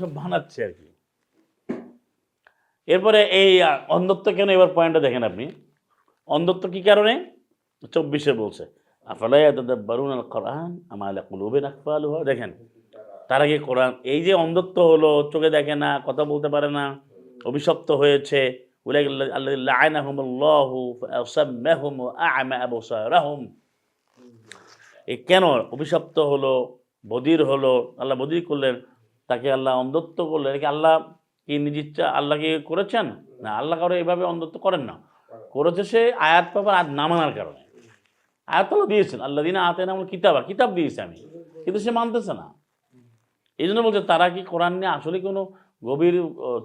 সব বানাচ্ছে আর কি। এরপরে এই অন্ধত্ব কেন? এবার পয়েন্টটা দেখেন আপনি। অন্ধত্ব কি কারণে? চব্বিশে বলছে আফালাই বারুন আল কোরআন আমাল কুলুবেন আকফালুহ দেখেন, তার আগে কোরআন, এই যে অন্ধত্ব হলো, চোখে দেখে না, কথা বলতে পারে না, অভিশপ্ত হয়েছে এই কেন অভিশপ্ত হলো বদির হলো? আল্লাহ বদির করলেন। তাকে আল্লাহ অন্ধত্ব করলেন। একে আল্লাহ কি নিজ ইচ্ছা আল্লাহ কি করেছেন? না, আল্লাহ কারও এইভাবে অন্ধত্ব করেন না। করেছে সে আয়াত পাবার আর না মানার কারণে। আয়াত আল্লাহ দিয়েছেন। আল্লাহ দিন আয়াতে নাম কিতাব আর কিতাব দিয়েছে আমি। কিন্তু সে মানতেছে না। এই জন্য বলছে, তারা কি কোরআন নিয়ে আসলে কোনো গভীর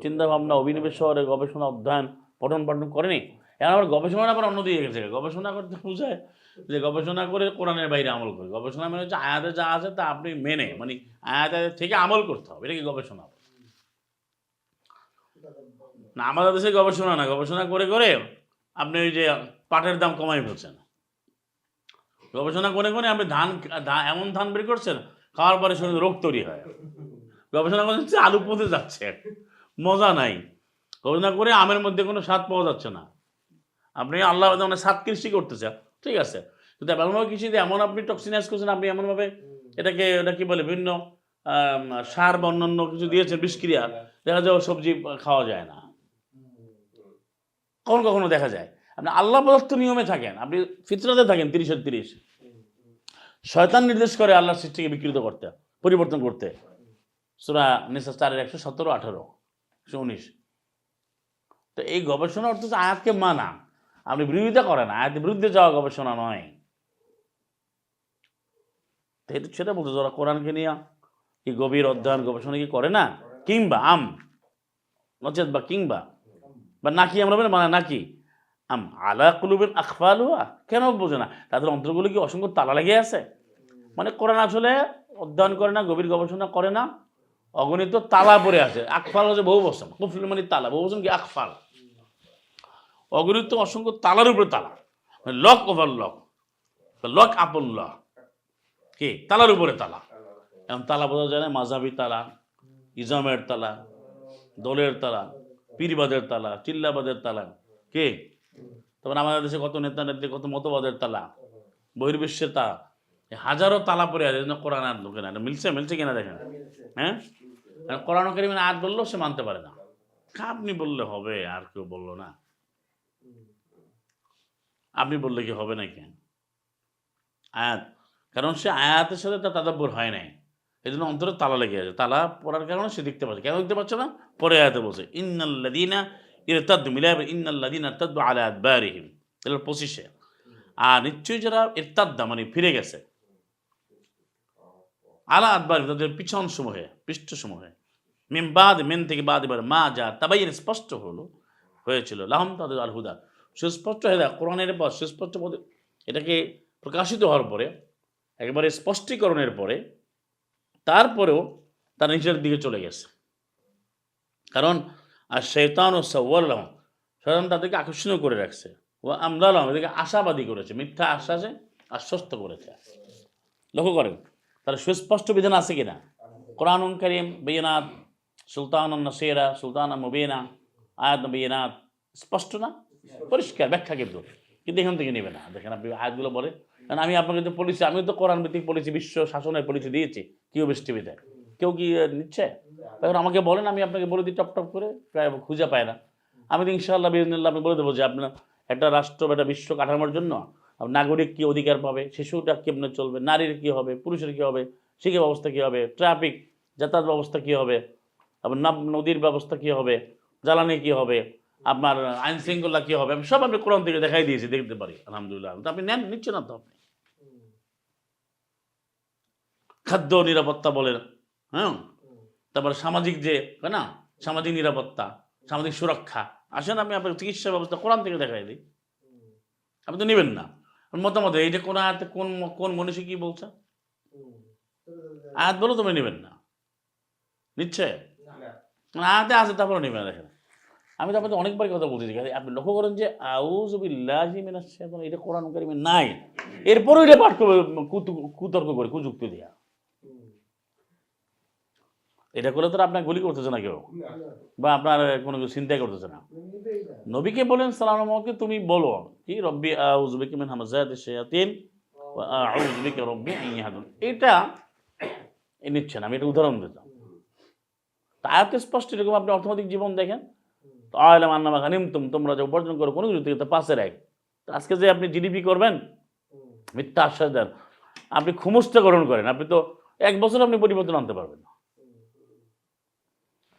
চিন্তাভাবনা, অভিনিবেশ শহরে গবেষণা, অধ্যয়ন পঠন পাঠন করেনি? এখন আবার গবেষণা আবার অন্য দিকে গেছে? গবেষণা করতে বোঝায় যে গবেষণা করে কোরআনের বাইরে আমল করে। গবেষণা মানে হচ্ছে আয়াতে যা আছে তা আপনি মেনে মানে আয়াতে থেকে আমল করতে হবে, এটা কি গবেষণা? না, আমাদের দেশে গবেষণা না, গবেষণা করে করে আপনি ওই যে পাটের দাম কমাই ফেলছেন। গবেষণা করে করে আপনি ধান এমন ধান বের করছেন, খাওয়ার পরে শরীরে রোগ তৈরি হয়। গবেষণা করছেন আলু পচে যাচ্ছে, মজা নাই। গবেষণা করে আমের মধ্যে কোনো স্বাদ পাওয়া যাচ্ছে না। আপনি আল্লাহ মানে সাত কৃষি করতেছেন ঠিক আছে? কিন্তু এমনভাবে কৃষিতে এমন আপনি টক্সিনাইজ করছেন আপনি এমনভাবে এটাকে এটা কি বলে বিভিন্ন আম, সার বা অন্যান্য কিছু দিয়েছেন বিষক্রিয়া দেখা যায় সবজি খাওয়া যায় না। কখনো কখনো দেখা যায়। আপনি আল্লাহ প্রদত্ত নিয়মে থাকেন আপনি ফিতরাতে থাকেন তিরিশের তিরিশ। শয়তান নির্দেশ করে আল্লাহ সৃষ্টিকে বিকৃত করতে পরিবর্তন করতে। সুরা নিসা চারের একশো সতেরো আঠারো একশো উনিশ। তো এই গবেষণা অর্থ আয়াতকে মানা। আপনি বিরোধিতা করেন, আয়াতের বিরুদ্ধে যাওয়া গবেষণা নয়। সেটা বলতে যারা কোরআনকে নিয়ে কি গভীর অধ্যয়ন, গবেষণা কি করে না? কিংবা আম, নচেত বা কিংবা, বা নাকি আমরা বলি মানে নাকি আম আলা কুলুবেন আখফাল হুয়া কেন বোঝে না? তাদের অন্তরগুলো কি অসংখ্য তালা লেগে আছে? মানে কোরআন আসলে অধ্যয়ন করে না, গভীর গবেষণা করে না, অগণিত তালা পড়ে আছে। আকফাল হচ্ছে বহু বসন কুফল মানে তালা বহু বসন কি আকফাল অগণিত অসংখ্য তালার উপরে তালা। Lock over lock. লক আপন লক কি? তালার উপরে তালা। এখন তালা বোঝা যায় না, মাঝাবি তালা, ইজামের তালা, দলের তালা, পীরবাদের তালা, চিল্লাবাদের তালা। কে? তারপর আমাদের দেশে কত নেতা নেত্রী, কত মতবাদের তালা, বহির্বিশ্বের তালা। হাজারো তালা পরে আছে কোরআন আর ঢোকে না। মিলছে মিলছে কিনা দেখেন? হ্যাঁ? কোরআন করিমের আয়াত বললেও সে মানতে পারে না। আপনি বললে হবে, আর কেউ বলল না। আপনি বললে কি হবে নাকি? আয়াত। কারণ সে আয়াতের সাথে তার তাদাব্বর হয় নাই। এই জন্য অন্তরে তালা লেগে আছে। তালা পড়ার কারণে সে দেখতে পাচ্ছে। কেন দেখতে পাচ্ছে না? পরে আয়াতে বলছে ইন্নাল্লাদিনা ইরতাদ্দু মিলাব ইন্নাল্লাদিনা তাদ্দু আলা আদবারিহিম। এর পঁচিশে। আর নিশ্চয়ই যারা ইরতাদ্দা মানে ফিরে গেছে, আলা আদবার তাদের পিছন সমূহে, পৃষ্ঠ সমূহে মিম বাদ, মেন থেকে বাদ এবার মা যা তাবাইয়ের স্পষ্ট হলো, হয়েছিল। লাহম তাদের আল হুদা সুস্পষ্ট হয়ে যায় কোরআনের পর সুস্পষ্ট পদে এটাকে প্রকাশিত হওয়ার পরে, একেবারে স্পষ্টীকরণের পরে, তারপরেও তারা নিজের দিকে চলে গেছে। কারণ, আর শৈতান ও সওয়াল্লাম শয়তান তাদেরকে আকর্ষণীয় করে রাখছে। ও আমদালাম এদেরকে আশাবাদী করেছে, মিথ্যা আশ্বাসে আশ্বস্ত করেছে। লক্ষ্য করেন, তার সুস্পষ্ট বিধান আছে কিনা? কোরআন করিম বেয়নাথ সুলতান নসেরা, সুলতান মুবেনা, আয়াত বেয়নাথ স্পষ্ট না? পরিষ্কার ব্যাখ্যা কিন্তু। কিন্তু এখান থেকে নেবে না। দেখেন আপনি আয়াতগুলো বলে কারণ আমি আপনাকে তো পলিসি আমি তো কোরআন ভিত্তিক পলিসি, বিশ্ব শাসনের পলিসি দিয়েছি। কেউ বেশ কেউ কি নিচ্ছে? তখন আমাকে বলেন, আমি আপনাকে বলে দিই টপ টপ করে প্রায় খুঁজে পায় না। আমি তো ইনশাআল্লাহ বিদিনিল্লাহ আমি বলে দেবো যে আপনার একটা রাষ্ট্র বা একটা বিশ্ব কাঠামোর জন্য নাগরিক কি অধিকার পাবে? শিশুটা কেমনে চলবে? নারীর কি হবে? পুরুষের কি হবে? শিক্ষা ব্যবস্থা কি হবে? ট্রাফিক, যাতায়াত ব্যবস্থা কি হবে? আবার নদীর ব্যবস্থা কি হবে? জ্বালানি কি হবে? আপনার আইন শৃঙ্খলা কি হবে? আমি সব আমি কোরআন থেকে দেখাই দিয়েছি দেখতে পারি আলহামদুলিল্লাহ। তো আপনি নেন নিচ্ছেন না তো আপনি? খাদ্য নিরাপত্তা বলেন হ্যাঁ? তারপরে সামাজিক যে না? সামাজিক নিরাপত্তা সামাজিক সুরক্ষা। আসেন আমি আপনার চিকিৎসা ব্যবস্থা কোরআন থেকে দেখাই দিই। আপনি তো নেবেন না। মতামত এইটা কোন আয়াতে কোন কোন মনীষী কি বলছে? আয়াত বলো তুমি নেবেন না। নিচ্ছে? আয়াতে আছে তারপরে নেবেন দেখেন। আমি তো আপনাদের অনেকবার কথা বলতেছি আপনি লক্ষ্য করেন যে শাইতানির এটা কোরআন কারিমে নাই। এরপরে এটা পাঠ করবে কুতর্ক করে, কুযুক্তি দিয়া। এটা করলে তো আপনার গুলি করতেছে না কেউ, বা আপনার কোনো কিছু চিন্তাই করতেছে না। নবীকে বলেন, সালাম তুমি বলো, কি রব্বি আউজবিকে এটা নিচ্ছেন, আমি এটা উদাহরণ দিতাম তা স্পষ্ট এরকম আপনি অর্থনৈতিক জীবন দেখেন তো আয়লাম আন্নামা গানিম তুম তোমরা যে উপার্জন করো কোনো কিছু থেকে তা পাশের এক আজকে যে আপনি জিডিপি করবেন মিথ্যা আশ্বাস দেন আপনি খুমুসটা গ্রহণ করেন আপনি তো এক বছর আপনি পরিবর্তন আনতে পারবেন না।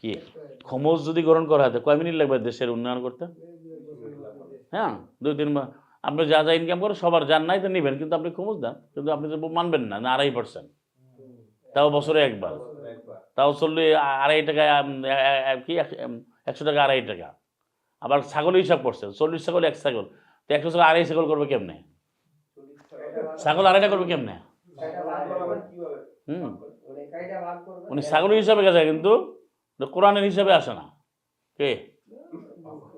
কি? খমোজ যদি গ্রহণ করা হয় কয় মিনিট লাগবে দেশের উন্নয়ন করতে? হ্যাঁ দুই তিন মাস। আপনি যা যা ইনকাম করে সবার যার নাই তো নেবেন কিন্তু আপনি খমোজ দেন কিন্তু আপনি তো মানবেন না আড়াই পার্সেন্ট তাও বছরে একবার। তাও চললে আড়াই টাকা উম, এ- এ- এ- কি একশো টাকা, আড়াই টাকা। আবার ছাগল হিসাব করছে, চল্লিশ ছাগল, এক ছাগল। তো একশো ছাগল, আড়াই ছাগল করবে কেমনে? ছাগল আড়াইটা করবে কেমনে? হুম। উনি ছাগল হিসাবে গেছে কিন্তু কোরআনের হিসাবে আসে না। কে?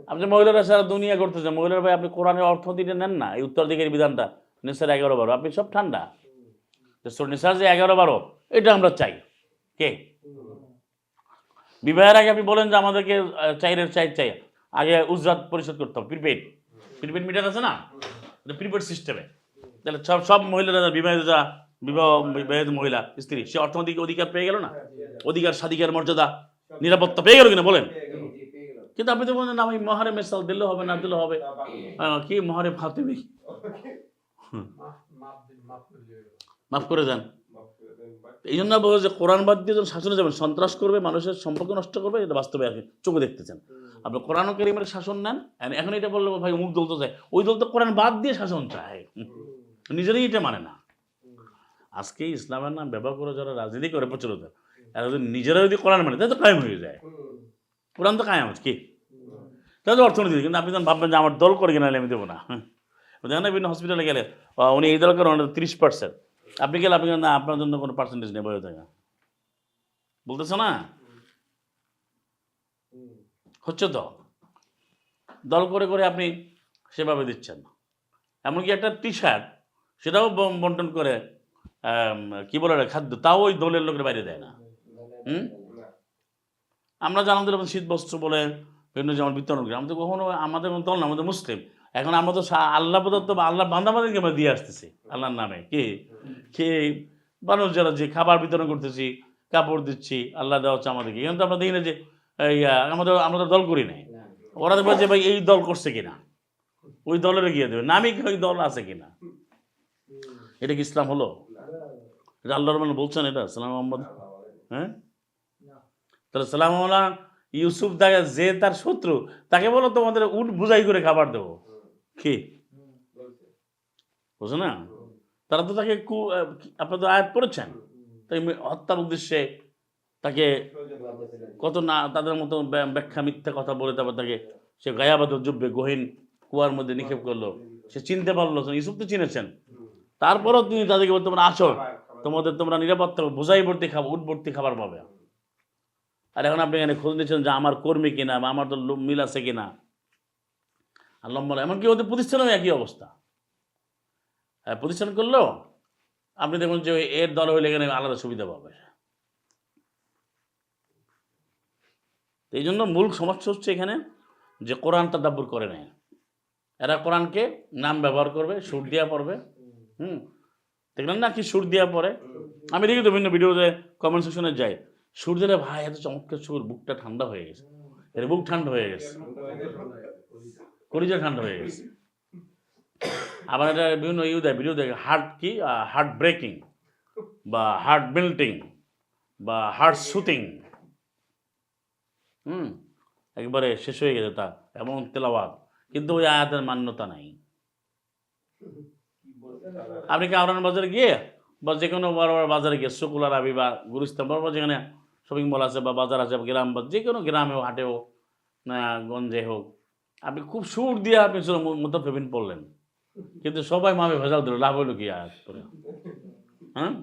আপনি মহিলারা সারা দুনিয়া করতেছে মহিলার ভাই আপনি কোরআনের অর্থ দিতে নেন না? এই উত্তর উত্তরাধিকারী বিধানটা, নিসার এগারো বারো। আপনি সব ঠান্ডা। নিসার যে এগারো বারো, এটা আমরা চাই। কে? বিবাহের আগে আপনি বলেন যে আমাদেরকে চাইরের চাই চাই। আগে উজরাত পরিশোধ করতে হবে প্রিপেড প্রিপেড মিটার আছে না? প্রিপেড সিস্টেমে তাহলে সব সব মহিলারা বিবাহিত যা বিবাহ, বিবাহিত মহিলা, স্ত্রী, সে অর্থনৈতিক অধিকার পেয়ে গেল না? অধিকার, স্বাধিকার, মর্যাদা, নিরাপত্তা পেয়ে গেল কিনা বলেন? কিন্তু আপনি তো বলেন আমি মহারে মেসাল দিলে হবে, না দিলে হবে। কি মহারে ফাতেমি মাফ করে দেন। এই জন্য বলব যে কোরআন বাদ দিয়ে যখন শাসনে যাবেন সন্ত্রাস করবে মানুষের সম্পর্ক নষ্ট করবে এটা বাস্তবে আর চোখে দেখতেছেন। আপনি কোরআন করিমের শাসন নেন আর এখন এটা বলল ভাই অমুক দল তো চায় ওই দল তো কোরআন বাদ দিয়ে শাসন চায়। নিজেরাই এটা মানে না। আজকে ইসলামের নাম ব্যবহার করে যারা রাজনীতি করে প্রচলিত এরা যদি নিজেরা যদি কোরআন মানে তাহলে তো কায়েম হয়ে যায়। কোরআন তো কায়েম আছে কি? তাহলে তো অর্থনীতি কিন্তু আপনি যখন ভাববেন যে আমার দল করে কিনা আমি দেবো না। দেখেন না বিভিন্ন হসপিটালে গেলে উনি এই দল করেন তিরিশ পার্সেন্ট আপনি গেলে আপনি না আপনার জন্য কোনো পার্সেন্টেজ নেই বয়ে থাকে। বলতেছে না? হচ্ছে তো। দল করে করে আপনি সেভাবে দিচ্ছেন। এমনকি একটা টি শার্ট সেটাও বন্টন করে কি বলে খাদ্য, তাও ওই দলের লোকের বাইরে দেয় না। হুম? আমরা জানাম দিলাম শীত বস্ত্র বলে বিভিন্ন যেমন বিতরণ করি। আমাদের কখনো আমাদের দল না, আমাদের মুসলিম। এখন আমরা তো আল্লাহ প্রদত্ত বা আল্লাহ বান্দাবাদিকে আমরা দিয়ে আসতেছি আল্লাহর নামে। কে? কে? মানুষ যারা যে খাবার বিতরণ করতেছি কাপড় দিচ্ছি আল্লাহ দেওয়া হচ্ছে আমাদেরকে। এখন তো আমরা দেখি না যে আহ, আমাদের আমরা তো দল করি নাই। ওরা দেখবে যে ভাই এই দল করছে কিনা? ওই দলের গিয়ে দেবে। নামই কি ওই দল আছে কিনা? এটা কি ইসলাম হলো? এটা আল্লাহর মানে বলছেন এটা? সালাম মোহাম্মদ? হ্যাঁ? তাহলে সালাম ইউসুফ তাকে যে তার শত্রু তাকে বলো তোমাদের উঠ বুঝাই করে খাবার দেবো। কি? বুঝো না? তারা তো তাকে আপনারা তো আয়াত পড়েছেন। তাই হত্যার উদ্দেশ্যে তাকে কত না, তাদের মতো ব্যাখ্যা মিথ্যা কথা বলে তারপর তাকে সে গায়াবাদ জুব্বে গহীন কুয়ার মধ্যে নিক্ষেপ করল। সে চিনতে পারল না। ইউসুফ তো চিনেছেন। তারপরও তিনি তাদেরকে তোমরা আসো, তোমাদের তোমরা নিরাপত্তা বোঝাই ভর্তি খাবার উট ভর্তি খাবার পাবে। আর এখন আপনি এখানে খোঁজ নিচ্ছেন যে আমার কর্মী কিনা, বা আমার তো মিল আছে কিনা। আর লম্বা এমনকি ওদের প্রতিষ্ঠানেও একই অবস্থা। হ্যাঁ প্রতিষ্ঠান করলেও আপনি দেখুন যে এর দল হইলে এখানে আলাদা সুবিধা পাবে। এই জন্য মূল সমস্যা হচ্ছে এখানে যে কোরআন তাদাব্বুর করে নেয় এরা কোরআনকে নাম ব্যবহার করবে, সুর দিয়া পড়বে। হুম? দেখলেন না কি সুর দিয়া পড়ে? আমি দেখি তো বিভিন্ন ভিডিওতে কমেন্ট সেকশনে যাই। সুর দিলে ভাই, এত চমৎকার সুর, বুকটা ঠান্ডা হয়ে গেছে। এর বুক ঠান্ডা হয়ে গেছে। কলিজা ঠান্ডা হয়ে গেছে। আবার এটা বিভিন্ন ইউ দেয় ভিডিও দেখে হার্ট কি? হার্ট ব্রেকিং বা হার্ট মেল্টিং বা হার্ট শুটিং হুম, একবারে শেষ হয়ে গেছে তা এমন তেলাওয়াত। কিন্তু ওই আয়াতের মান্যতা নাই। আপনি কামরান বাজারে গিয়ে বা যে কোনো বড় বড় বাজারে গিয়ে শুকুলার আবি বা গুলিস্তান বড় যেখানে শপিং মল আছে বা বাজার আছে বা গ্রাম বা যে কোনো গ্রামে হোক হাটে হোক গঞ্জে হোক আপনি খুব সুর দিয়ে আপনি মুতাফেবিন পড়লেন। কিন্তু সবাই মামে ভেজাল দিল, লাভ হলো কি আজ পরে হ্যাঁ?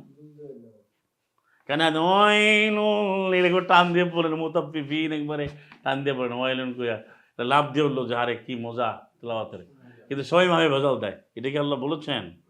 কেন ওয়াইলুন এরকম টান দিয়ে পড়লেন, মুতাফিফিন একবারে টান দিয়ে পড়লেন ওয়াইলুন কুয়া লাভ দিয়ে উঠল যে, আরে কি মজা, তেলাওয়াতের। কিন্তু সবাই মামে ভেজাল দেয়। এটা কি আল্লাহ বলেছেন?